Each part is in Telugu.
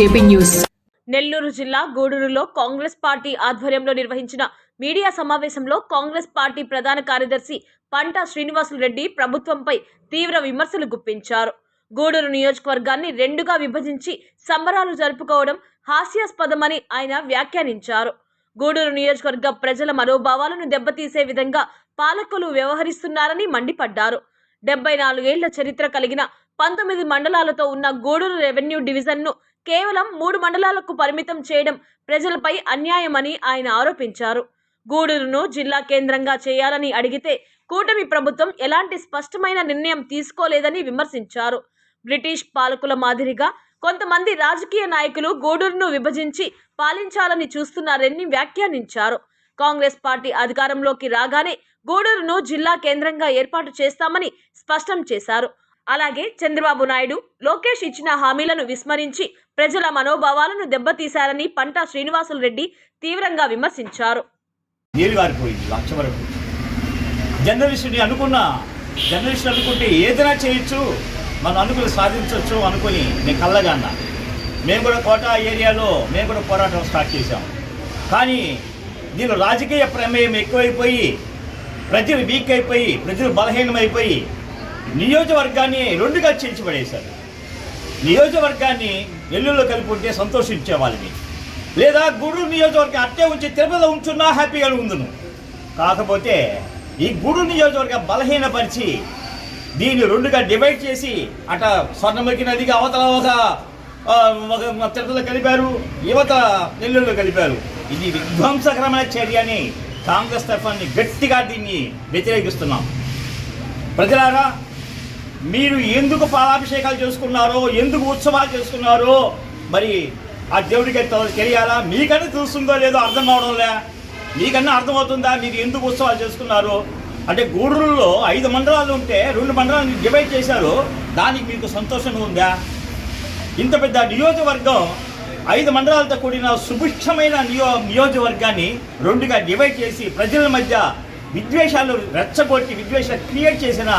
JP news. నెల్లూరు జిల్లా గూడూరులో కాంగ్రెస్ పార్టీ ఆధ్వర్యంలో నిర్వహించిన మీడియా సమావేశంలో కాంగ్రెస్ పార్టీ ప్రధాన కార్యదర్శి పంట శ్రీనివాసులు రెడ్డి ప్రభుత్వంపై తీవ్ర విమర్శలు గుప్పించారు. గూడూరు నియోజకవర్గాన్ని రెండుగా విభజించి సంబరాలు జరుపుకోవడం హాస్యాస్పదమని ఆయన వ్యాఖ్యానించారు. గూడూరు నియోజకవర్గ ప్రజల మనోభావాలను దెబ్బతీసే విధంగా పాలకులు వ్యవహరిస్తున్నారని మండిపడ్డారు. డెబ్బై నాలుగేళ్ళ చరిత్ర కలిగిన పంతొమ్మిది మండలాలతో ఉన్న గూడూరు రెవెన్యూ డివిజన్ను కేవలం మూడు మండలాలకు పరిమితం చేయడం ప్రజలపై అన్యాయమని ఆయన ఆరోపించారు. గూడూరును జిల్లా కేంద్రంగా చేయాలని అడిగితే కూటమి ప్రభుత్వం ఎలాంటి స్పష్టమైన నిర్ణయం తీసుకోలేదని విమర్శించారు. బ్రిటిష్ పాలకుల మాదిరిగా కొంతమంది రాజకీయ నాయకులు గూడూరును విభజించి పాలించాలని చూస్తున్నారని వ్యాఖ్యానించారు. కాంగ్రెస్ పార్టీ అధికారంలోకి రాగానే గూడూరును జిల్లా కేంద్రంగా ఏర్పాటు చేస్తామని స్పష్టం చేశారు. అలాగే చంద్రబాబు నాయుడు లోకేష్ ఇచ్చిన హామీలను విస్మరించి ప్రజల మనోభావాలను దెబ్బతీశారని పంటా శ్రీనివాసులు రెడ్డి తీవ్రంగా విమర్శించారు. జర్నలిస్టుని అనుకున్న జర్నలిస్ట్ అనుకుంటే ఏదైనా చేయొచ్చు మనం అనుకుని సాధించవచ్చు అనుకుని నేను కళ్ళగా అన్నా. మేము కూడా కోటా ఏరియాలో మేము కూడా పోరాటం స్టార్ట్ చేశాం. కానీ దీనిలో రాజకీయ ప్రమేయం ఎక్కువైపోయి ప్రజలు వీక్ అయిపోయి ప్రజలు బలహీనమైపోయి నియోజకవర్గాన్ని రెండుగా చీల్చిపడేశారు. నియోజకవర్గాన్ని ఎల్లుల్లో కలిపి ఉంటే సంతోషించే వాళ్ళని లేదా గూడూరు నియోజకవర్గం అట్టే ఉంచి తిరుపతిలో ఉంచున్నా హ్యాపీగా ఉందును కాకపోతే ఈ గూడూరు నియోజకవర్గం బలహీనపరిచి దీన్ని రెండుగా డివైడ్ చేసి అట స్వర్ణముఖి నదికి అవతల ఒక ఒక తిరుపతిలో కలిపారు యువత నెల్లూరులో కలిపారు. ఇది విధ్వంసకరమైన చర్య అని కాంగ్రెస్ తరఫాన్ని గట్టిగా దీన్ని వ్యతిరేకిస్తున్నాం. ప్రజలారా మీరు ఎందుకు పాలాభిషేకాలు చేసుకున్నారో ఎందుకు ఉత్సవాలు చేసుకున్నారో మరి ఆ దేవుడికి తెలియాలా? మీకన్నా తెలుస్తుందో లేదో అర్థం కావడంలే మీకన్నా అర్థమవుతుందా? మీరు ఎందుకు ఉత్సవాలు చేసుకున్నారు? అంటే గూడూరులో ఐదు మండలాలు ఉంటే రెండు మండలాలు డివైడ్ చేశారు. దానికి మీకు సంతోషంగా ఉందా? ఇంత పెద్ద నియోజకవర్గం ఐదు మండలాలతో కూడిన సుభిక్షమైన నియో నియోజకవర్గాన్ని రెండుగా డివైడ్ చేసి ప్రజల మధ్య విద్వేషాలు రెచ్చగొట్టి విద్వేషాలు క్రియేట్ చేసిన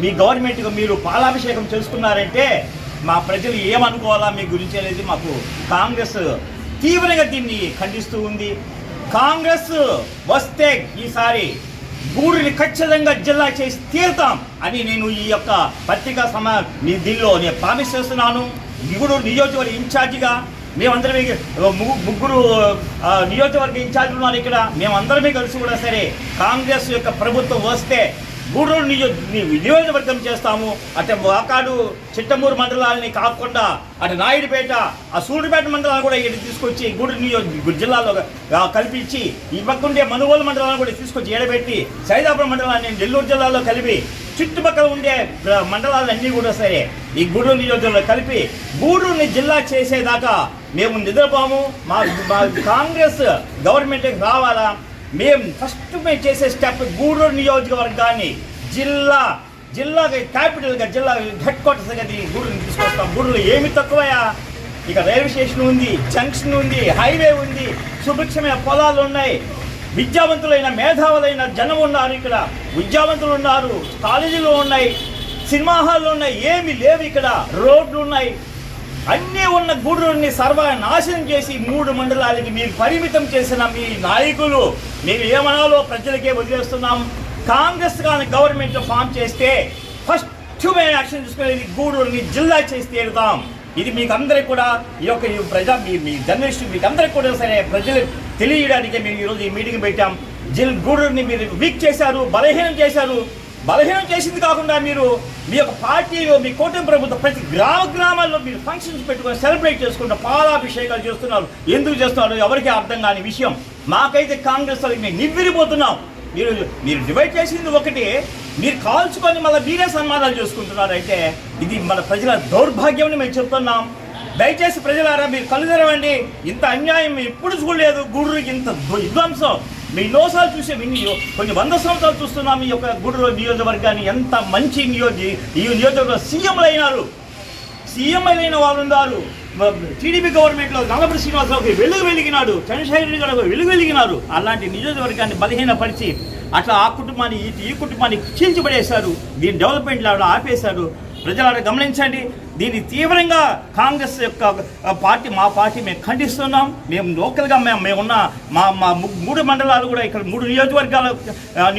మీ గవర్నమెంట్కి మీరు పాలాభిషేకం చేసుకున్నారంటే మా ప్రజలు ఏమనుకోవాలా మీ గురించి అనేది మాకు కాంగ్రెస్ తీవ్రంగా దీన్ని ఖండిస్తూ ఉంది. కాంగ్రెస్ వస్తే ఈసారి గూడుని ఖచ్చితంగా జిల్లా చేసి తీరుతాం అని నేను ఈ యొక్క పత్రికా సమా మీ దీనిలో నేను ప్రామిస్ చేస్తున్నాను. గూడూరు నియోజకవర్గ ఇన్ఛార్జిగా మేమందరమే ముగ్గురు నియోజకవర్గ ఇన్ఛార్జీలు ఉన్నారు ఇక్కడ. మేమందరమే కలిసి కూడా సరే కాంగ్రెస్ యొక్క ప్రభుత్వం వస్తే గూడూరు నియో ని- నియోజకవర్గం చేస్తాము. అటు వాకాడు చిట్టమూరు మండలాలని కాకుండా అటు నాయుడుపేట ఆ సూర్యుపేట మండలాన్ని కూడా ఇటు తీసుకొచ్చి గూడూరు నియోజక జిల్లాలో కల్పించి ఈ పక్కుండే మనుగోలు మండలాన్ని కూడా తీసుకొచ్చి ఏడబెట్టి సైదాపురం మండలాన్ని నెల్లూరు జిల్లాలో కలిపి చుట్టుపక్కల ఉండే మండలాలన్నీ కూడా సరే ఈ గూడూరు నియోజకవర్గంలో కలిపి గూడూరుని జిల్లా చేసేదాకా మేము నిద్రపోము. మా మా కాంగ్రెస్ గవర్నమెంట్కి రావాలా? మేము ఫస్ట్ మేము చేసే స్టెప్ గూడూరు నియోజకవర్గాన్ని జిల్లా జిల్లా క్యాపిటల్గా జిల్లా హెడ్ క్వార్టర్స్గా దీన్ని గూడూరుని తీసుకొస్తాం. గూడూరులో ఏమి తక్కువయా? ఇక రైల్వే స్టేషన్ ఉంది జంక్షన్ ఉంది హైవే ఉంది సుభిక్షమైన పొలాలు ఉన్నాయి. విద్యావంతులైన మేధావులైన జనం ఉన్నారు ఇక్కడ. విద్యావంతులు ఉన్నారు కాలేజీలు ఉన్నాయి సినిమా హాళ్ళు ఉన్నాయి ఏమి లేవు ఇక్కడ. రోడ్లు ఉన్నాయి అన్నీ ఉన్న గూడూరుని సర్వ నాశనం చేసి మూడు మండలాలకి మీరు పరిమితం చేసిన మీ నాయకులు. మీరు ఏమనాలో ప్రజలకే వదిలేస్తున్నాం. కాంగ్రెస్ కానీ గవర్నమెంట్ ఫామ్ చేస్తే ఫస్ట్ మేము యాక్షన్ తీసుకునేది గూడూరుని జిల్లా చేసి తీరుతాం. ఇది మీకు అందరికి కూడా ఈ యొక్క ప్రజా మీ మీ జర్నలిస్ట్ మీకు అందరికి కూడా సరే ప్రజలు తెలియడానికి మేము ఈరోజు ఈ మీటింగ్ పెట్టాం. జిల్ గూడూరుని మీరు వీక్ చేశారు బలహీనం చేశారు. బలహీనం చేసింది కాకుండా మీరు మీ యొక్క పార్టీలో మీ కూటమి ప్రభుత్వం ప్రతి గ్రామ గ్రామాల్లో మీరు ఫంక్షన్స్ పెట్టుకొని సెలబ్రేట్ చేసుకుంటూ పాలాభిషేకాలు చేస్తున్నారు. ఎందుకు చేస్తున్నారు? ఎవరికి అర్థం కాని విషయం. మాకైతే కాంగ్రెస్ వాళ్ళకి మేము నివ్విరిపోతున్నాం. మీరు మీరు డివైడ్ చేసింది ఒకటి. మీరు కాల్చుకొని మళ్ళీ మీరే సన్మానాలు చేసుకుంటున్నారు. అయితే ఇది మన ప్రజల దౌర్భాగ్యం అని మేము చెప్తున్నాం. దయచేసి ప్రజలారా మీరు కలుదరవండి ఇంత అన్యాయం ఎప్పుడు చూడలేదు. గూడూరుకి ఇంత విధ్వంసం. మీ నోసాలు చూసే ఇన్ని కొన్ని వంద సంవత్సరాలు చూస్తున్నాం ఈ యొక్క గుడిలో నియోజకవర్గాన్ని ఎంత మంచి నియోజ ఈ నియోజకవర్గ సీఎంలు అయినారు. సీఎం అయిన వాళ్ళు ఉన్నారు. టీడీపీ గవర్నమెంట్లో నల్లపతి శ్రీనివాసరావుకి వెలుగు వెలిగినాడు. చంద్రశేఖర రెడ్డి గారు వెలుగు వెలిగినారు. అలాంటి నియోజకవర్గాన్ని బలహీనపరిచి అట్లా ఆ కుటుంబాన్ని ఈ కుటుంబాన్ని చీల్చిపడేశారు. దీని డెవలప్మెంట్ లాగా ఆపేశారు. ప్రజలారా గమనించండి దీన్ని తీవ్రంగా కాంగ్రెస్ యొక్క పార్టీ మా పార్టీ మేము ఖండిస్తున్నాం. మేము లోకల్గా మేము మేమున్న మా మా మూడు మండలాలు కూడా ఇక్కడ మూడు నియోజకవర్గాల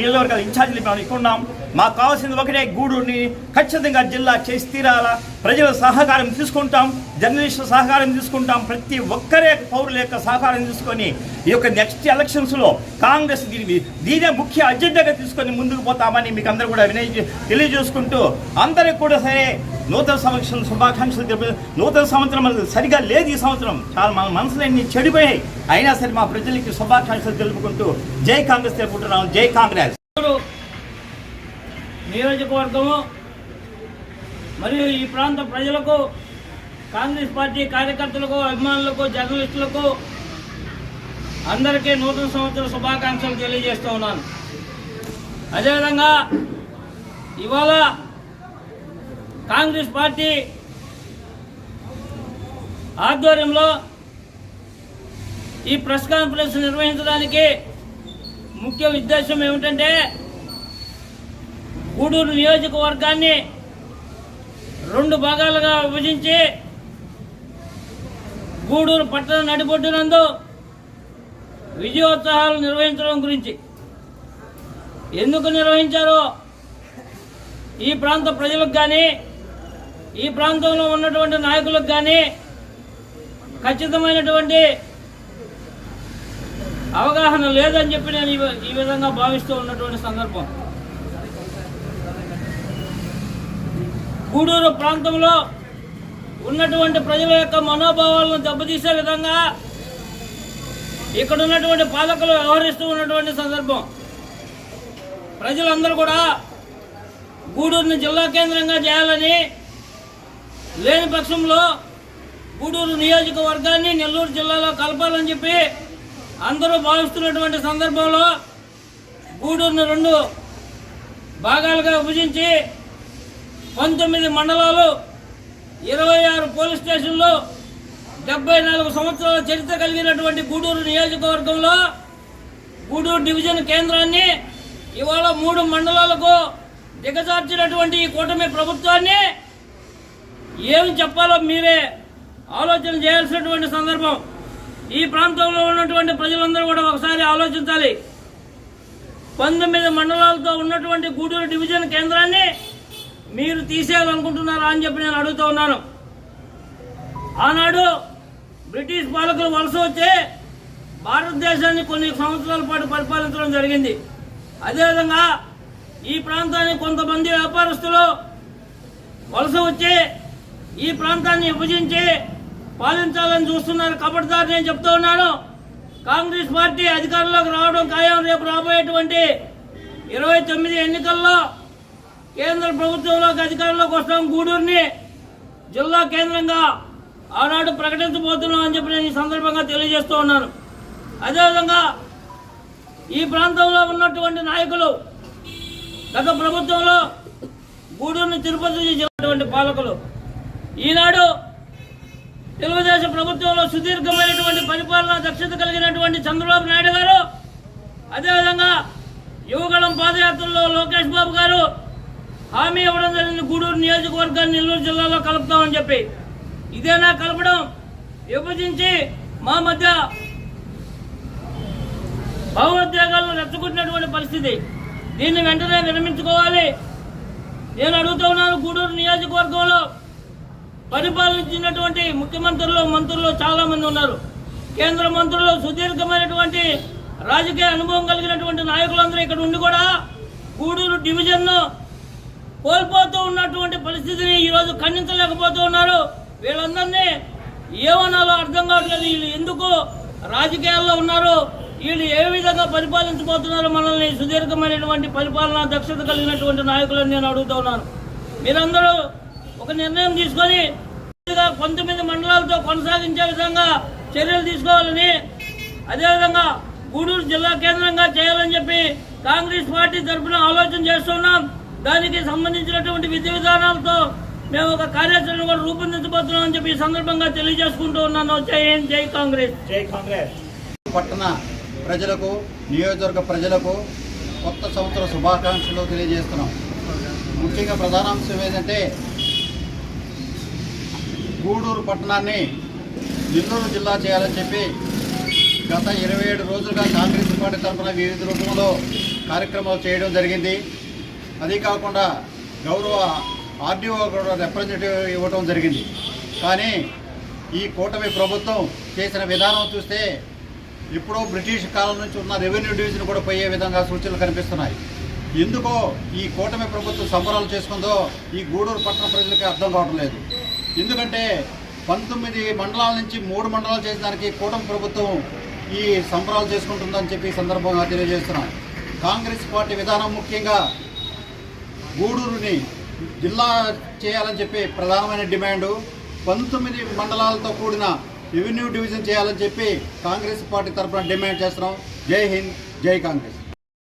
నియోజకవర్గాల ఇన్ఛార్జీలు మేము ఇక్కడ ఉన్నాం. మాకు కావాల్సింది ఒకటే గూడూరుని ఖచ్చితంగా జిల్లా చేసి తీరాలా. ప్రజల సహకారం తీసుకుంటాం జర్నలిస్టుల సహకారం తీసుకుంటాం. ప్రతి ఒక్కరే పౌరుల యొక్క సహకారం తీసుకొని ఈ యొక్క నెక్స్ట్ ఎలక్షన్స్లో కాంగ్రెస్ దీని దీనే ముఖ్య అజెండాగా తీసుకొని ముందుకు పోతామని మీకు అందరూ కూడా వినయ తెలియజేసుకుంటూ అందరికి కూడా సరే నూతన సంవత్సరం శుభాకాంక్షలు తెలుపు నూతన సంవత్సరం మనకు సరిగా లేదు ఈ సంవత్సరం. చాలా మన మనసులన్నీ చెడిపోయాయి. అయినా సరే మా ప్రజలకి శుభాకాంక్షలు తెలుపుకుంటూ జై కాంగ్రెస్ తెలుపుకుంటున్నాం జై కాంగ్రెస్. నియోజకవర్గము మరియు ఈ ప్రాంత ప్రజలకు కాంగ్రెస్ పార్టీ కార్యకర్తలకు అభిమానులకు జర్నలిస్టులకు అందరికీ నూతన సంవత్సర శుభాకాంక్షలు తెలియజేస్తూ ఉన్నాను. అదేవిధంగా ఇవాళ కాంగ్రెస్ పార్టీ ఆధ్వర్యంలో ఈ ప్రెస్ కాన్ఫరెన్స్ నిర్వహించడానికి ముఖ్య ఉద్దేశం ఏమిటంటే గూడూరు నియోజకవర్గాన్ని రెండు భాగాలుగా విభజించి గూడూరు పట్టణ నడిబొడ్డునందు విజయోత్సవాలు నిర్వహించడం గురించి. ఎందుకు నిర్వహించారో ఈ ప్రాంత ప్రజలకు కానీ ఈ ప్రాంతంలో ఉన్నటువంటి నాయకులకు కానీ ఖచ్చితమైనటువంటి అవగాహన లేదని చెప్పి నేను ఈ ఈ విధంగా భావిస్తూ ఉన్నటువంటి సందర్భం. గూడూరు ప్రాంతంలో ఉన్నటువంటి ప్రజల యొక్క మనోభావాలను దెబ్బతీసే విధంగా ఇక్కడ ఉన్నటువంటి పాలకులు వ్యవహరిస్తూ ఉన్నటువంటి సందర్భం. ప్రజలందరూ కూడా గూడూరుని జిల్లా కేంద్రంగా చేయాలని లేని పక్షంలో గూడూరు నియోజకవర్గాన్ని నెల్లూరు జిల్లాలో కలపాలని చెప్పి అందరూ భావిస్తున్నటువంటి సందర్భంలో గూడూరుని రెండు భాగాలుగా విభజించి పంతొమ్మిది మండలాలు ఇరవై ఆరు పోలీస్ స్టేషన్లు డెబ్బై నాలుగు సంవత్సరాల చరిత్ర కలిగినటువంటి గూడూరు నియోజకవర్గంలో గూడూరు డివిజన్ కేంద్రాన్ని ఇవాళ మూడు మండలాలకు దిగజార్చినటువంటి ఈ కూటమి ప్రభుత్వాన్ని ఏమి చెప్పాలో మీరే ఆలోచన చేయాల్సినటువంటి సందర్భం. ఈ ప్రాంతంలో ఉన్నటువంటి ప్రజలందరూ కూడా ఒకసారి ఆలోచించాలి. పంతొమ్మిది మండలాలతో ఉన్నటువంటి గూడూరు డివిజన్ కేంద్రాన్ని మీరు తీసేయాలనుకుంటున్నారా అని చెప్పి నేను అడుగుతూ ఉన్నాను. ఆనాడు బ్రిటిష్ పాలకులు వలస వచ్చి భారతదేశాన్ని కొన్ని సంవత్సరాల పాటు పరిపాలించడం జరిగింది. అదేవిధంగా ఈ ప్రాంతాన్ని కొంతమంది వ్యాపారస్తులు వలస వచ్చి ఈ ప్రాంతాన్ని విభజించి పాలించాలని చూస్తున్నారు. కబడ్దారు నేను చెప్తూ ఉన్నాను కాంగ్రెస్ పార్టీ అధికారంలోకి రావడం ఖాయం. రేపు రాబోయేటువంటి ఇరవై తొమ్మిది ఎన్నికల్లో కేంద్ర ప్రభుత్వంలోకి అధికారంలోకి వస్తాం గూడూరుని. జిల్లా కేంద్రంగా ఆనాడు ప్రకటించబోతున్నాం అని చెప్పి నేను ఈ సందర్భంగా తెలియజేస్తూ ఉన్నాను. అదేవిధంగా ఈ ప్రాంతంలో ఉన్నటువంటి నాయకులు గత ప్రభుత్వంలో గూడూరుని తిరుపతి చేసినటువంటి పాలకులు. ఈనాడు తెలుగుదేశం ప్రభుత్వంలో సుదీర్ఘమైనటువంటి పరిపాలన దక్షత కలిగినటువంటి చంద్రబాబు నాయుడు గారు అదేవిధంగా యువగళం పాదయాత్రలో లోకేష్ బాబు గారు హామీ ఇవ్వడం జరిగింది. గూడూరు నియోజకవర్గాన్ని నెల్లూరు జిల్లాలో కలుపుతామని చెప్పి. ఇదేనా కలపడం? విభజించి మా మధ్య భావోద్వేగాలను రెచ్చగొట్టినటువంటి పరిస్థితి. దీన్ని వెంటనే విరమించుకోవాలి నేను అడుగుతూ ఉన్నాను గూడూరు నియోజకవర్గంలో పరిపాలించినటువంటి ముఖ్యమంత్రులు మంత్రులు చాలా మంది ఉన్నారు. కేంద్ర మంత్రులు సుదీర్ఘమైనటువంటి రాజకీయ అనుభవం కలిగినటువంటి నాయకులందరూ ఇక్కడ ఉండి కూడా గూడూరు డివిజన్ను కోల్పోతూ ఉన్నటువంటి పరిస్థితిని ఈరోజు ఖండించలేకపోతూ ఉన్నారు. వీళ్ళందరినీ ఏమన్నాలో అర్థం కావట్లేదు. వీళ్ళు ఎందుకు రాజకీయాల్లో ఉన్నారు? వీళ్ళు ఏ విధంగా పరిపాలించబోతున్నారు? మనల్ని సుదీర్ఘమైనటువంటి పరిపాలన దక్షత కలిగినటువంటి నాయకులను నేను అడుగుతూ ఉన్నాను. మీరందరూ ఒక నిర్ణయం తీసుకొని పంతొమ్మిది మండలాలతో కొనసాగించే విధంగా చర్యలు తీసుకోవాలని అదేవిధంగా గూడూరు జిల్లా కేంద్రంగా చేయాలని చెప్పి కాంగ్రెస్ పార్టీ తరఫున ఆలోచన చేస్తున్నాం. దానికి సంబంధించినటువంటి విధి విధానాలతో మేము ఒక కార్యాచరణ కూడా రూపొందించబోతున్నాం అని చెప్పి ఈ సందర్భంగా తెలియజేసుకుంటూ ఉన్నాను. జై హింద్ జై కాంగ్రెస్. జై కాంగ్రెస్. పట్టణ ప్రజలకు నియోజకవర్గ ప్రజలకు కొత్త సంవత్సర శుభాకాంక్షలు తెలియజేస్తున్నాం. ముఖ్యంగా ప్రధానాంశం ఏంటంటే గూడూరు పట్టణాన్ని నెల్లూరు జిల్లా చేయాలని చెప్పి గత ఇరవై ఏడు రోజులుగా కాంగ్రెస్ పార్టీ తరఫున వివిధ రూపంలో కార్యక్రమాలు చేయడం జరిగింది. అదే కాకుండా గౌరవ ఆర్డీఓ కూడా రిప్రజెంటేటివ్ ఇవ్వడం జరిగింది. కానీ ఈ కూటమి ప్రభుత్వం చేసిన విధానం చూస్తే ఎప్పుడో బ్రిటిష్ కాలం నుంచి ఉన్న రెవెన్యూ డివిజన్ కూడా పోయే విధంగా సూచనలు కనిపిస్తున్నాయి. ఎందుకో ఈ కూటమి ప్రభుత్వం సంబరాలు చేసుకుందో ఈ గూడూరు పట్టణ ప్రజలకి అర్థం కావడం లేదు. ఎందుకంటే పంతొమ్మిది మండలాల నుంచి మూడు మండలాలు చేసేదానికి కూటమి ప్రభుత్వం ఈ సంబరాలు చేసుకుంటుందని చెప్పి సందర్భంగా తెలియజేస్తున్నాం. కాంగ్రెస్ పార్టీ విధానం ముఖ్యంగా గూడూరుని జిల్లా చేయాలని చెప్పి ప్రధానమైన డిమాండు పంతొమ్మిది మండలాలతో కూడిన రెవెన్యూ డివిజన్ చేయాలని చెప్పి కాంగ్రెస్ పార్టీ తరఫున డిమాండ్ చేస్తున్నాం. జై హింద్ జై కాంగ్రెస్.